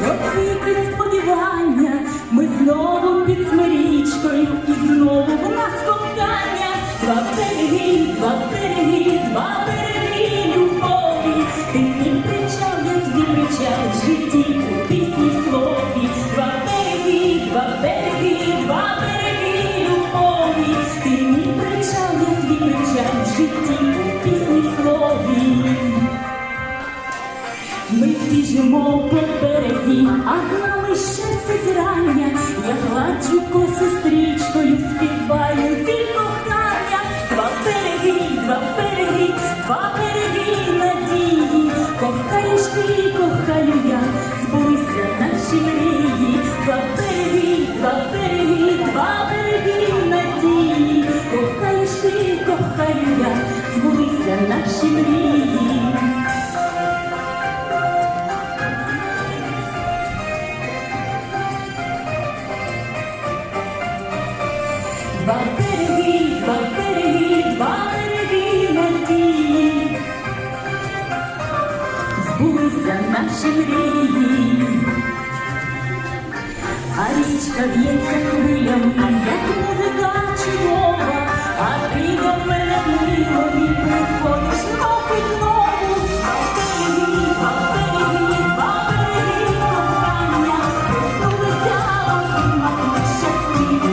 Розвіти сподівання, ми знову під смирічкою і знову в нас ковтання. Два береги, два береги, два береги любові. Ти не причав, я тобі причав житті. Березі, а з нами щастя зрання. Я гладжу косу стрічкою, співаю від кохання. Два береги, два береги, два береги надії. Кохаєш ти, кохаю я, збулися наші мрії. Два береги, два береги, два береги надії. Кохаєш ти, кохаю я, збулися наші мрії. Валкарії, Валкарії, Валкарії надії, збулися наші мрії, а річка в'ється хвилями, як музика чудова, а ти до приходиш знову і знову. Валкарії, Валкарії, Валкарії кохання, проснулися, отримати.